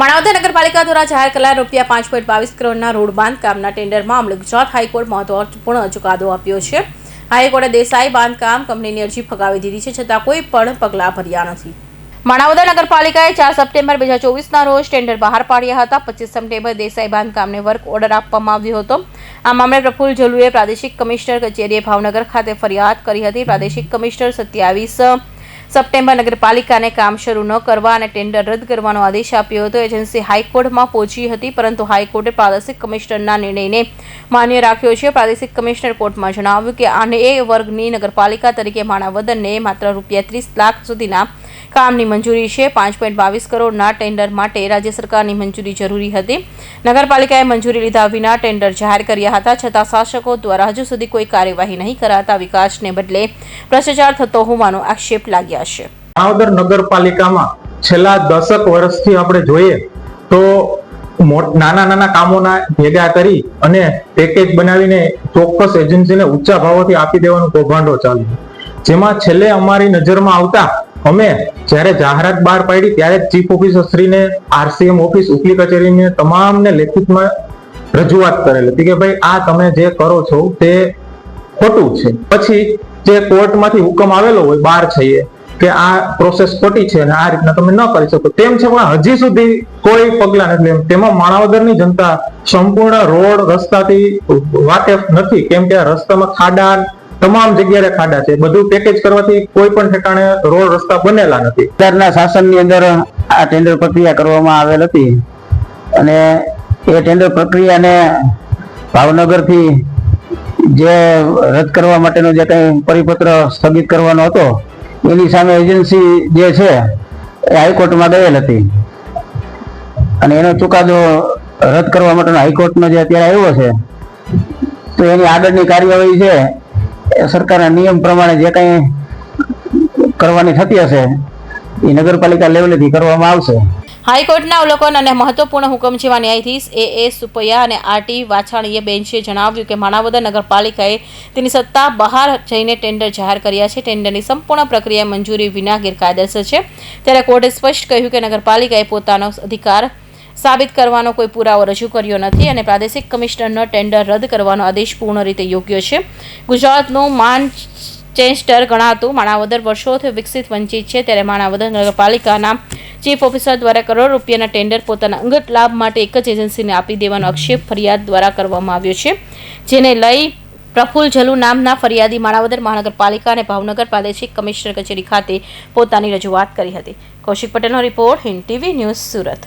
માણાવદર નગરપાલિકા દ્વારા જાહેર કરાયેલ રૂપિયા પાંચ પોઈન્ટ બાવીસ કરોડના રોડ બાંધકામના ટેન્ડરમાં મામલે ગુજરાત હાઈકોર્ટ મહત્વપૂર્ણ ચુકાદો આપ્યો છે. હાઈકોર્ટે દેસાઈ બાંધકામ કંપનીની અરજી ફગાવી દીધી છે, છતાં કોઈ પણ પગલાં ભર્યા નથી. માણાવદર નગરપાલિકાએ ચાર સપ્ટેમ્બર બે હજાર ચોવીસના રોજ ટેન્ડર બહાર પાડ્યા હતા. પચીસ સપ્ટેમ્બર દેસાઈ બાંધકામને વર્ક ઓર્ડર આપવામાં આવ્યો હતો. આ મામલે પ્રફુલ્લ જલુએ પ્રાદેશિક કમિશનર કચેરીએ ભાવનગર ખાતે ફરિયાદ કરી હતી. પ્રાદેશિક કમિશનર સત્યાવીસ સપ્ટેમ્બર નગરપાલિકાને કામ શરૂ ન કરવા અને ટેન્ડર રદ કરવાનો આદેશ આપ્યો હતો. એજન્સી હાઈકોર્ટમાં પહોંચી હતી, પરંતુ હાઈકોર્ટે પ્રાદેશિક કમિશનરના નિર્ણયને માન્ય રાખ્યો છે. પ્રાદેશિક કમિશનર કોર્ટમાં જણાવ્યું કે આને એ વર્ગની નગરપાલિકા તરીકે માણાવદનને માત્ર રૂપિયા ત્રીસ લાખ સુધીના કામની મંજૂરી છે. પાંચ પોઈન્ટ બાવીસ કરોડના ટેન્ડર માટે રાજ્ય સરકારની મંજૂરી જરૂરી હતી. નગરપાલિકાએ મંજૂરી લીધા વિના ટેન્ડર જાહેર કર્યા હતા, છતાં શાસકો દ્વારા હજુ સુધી કોઈ કાર્યવાહી નહીં કરાતા વિકાસને બદલે ભ્રષ્ટાચાર થતો હોવાનો આક્ષેપ લાગ્યા છે ભાવનગર નગરપાલિકામાં છેલ્લા દસક વર્ષથી આપણે જોઈએ તો નાના નાના કામોના ભેગા કરી અને પેકેજ બનાવીને ચોક્કસ એજન્સીને ઊંચા ભાવોથી આપી દેવાનું કૌભાંડો ચાલ્યું જેમાં છેલ્લે અમારી નજરમાં આવતા અમે જ્યારે જાહેરાત બહાર પાડી ત્યારે ચીફ ઓફિસર શ્રીને આરસીએમ ઓફિસ, ઉપલી કચેરીને તમામને લેખિતમાં રજૂઆત કરેલ હતી કે ભાઈ આ તમે જે કરો છો તે ખોટું છે. પછી જે કોર્ટમાંથી હુકમ આવેલો હોય, બહાર છે કે આ પ્રોસેસ ખોટી છે અને આ રીતના તમે ન કરી શકો. તેમ છે પણ હજી સુધી કોઈ પગલા નથી. તેમાં માણાવદરની જનતા સંપૂર્ણ રોડ રસ્તાથી વાકેફ નથી. કેમ કે રસ્તામાં ખાડા તમામ જગ્યાએ ખાડા છે. બધું પેકેજ કરવાથી કોઈ પણ ઠેકાણે રોડ રસ્તા બનેલા નથી. અત્યારના શાસનની અંદર આ ટેન્ડર પ્રક્રિયા કરવામાં આવેલ હતી. અને એ ટેન્ડર પ્રક્રિયાને ભાવનગરથી જે રદ કરવા માટેનો જે કંઈ પરિપત્ર સ્થગિત કરવાનો હતો એની સામે એજન્સી જે છે, એ હાઈકોર્ટમાં ગયેલ હતી. અને એનો ચુકાદો રદ કરવા માટેનો હાઈકોર્ટનો જે અત્યારે આવ્યો છે, તો એની આગળની કાર્યવાહી છે, એ સરકારના નિયમ પ્રમાણે જે કંઈ કરવાની થતી હશે, એ નગરપાલિકા લેવલેથી કરવામાં આવશે. હાઈકોર્ટના અવલોકન અને મહત્વપૂર્ણ હુકમ જેવા ન્યાયાધીશ એ એ સુપૈયા અને આરટી વાછાણીએ બેન્ચે જણાવ્યું કે માણાવદર નગરપાલિકાએ તેની સત્તા બહાર જઈને ટેન્ડર જાહેર કર્યા છે. ટેન્ડરની સંપૂર્ણ પ્રક્રિયા મંજૂરી વિના ગેરકાયદેસર છે. ત્યારે કોર્ટે સ્પષ્ટ કહ્યું કે નગરપાલિકાએ પોતાનો અધિકાર સાબિત કરવાનો કોઈ પુરાવો રજૂ કર્યો નથી અને પ્રાદેશિક કમિશનરનો ટેન્ડર રદ કરવાનો આદેશ પૂર્ણ રીતે યોગ્ય છે. ગુજરાતનું માન ચેન્સ્ટર ગણાતું માણાવદર વર્ષોથી વિકસિત વંચિત છે. ત્યારે માણાવદર નગરપાલિકાના ચીફ ઓફિસર દ્વારા કરોડ રૂપિયાના ટેન્ડર પોતાના અંગત લાભ માટે એક જ એજન્સીને આપી દેવાનો આક્ષેપ ફરિયાદ દ્વારા કરવામાં આવ્યો છે, જેને લઈ પ્રફુલ્લ જલુ નામના ફરિયાદી માણાવદર મહાનગરપાલિકા અને ભાવનગર પ્રાદેશિક કમિશનર કચેરી ખાતે પોતાની રજૂઆત કરી હતી. કૌશિક પટેલનો report Hind TV news Surat.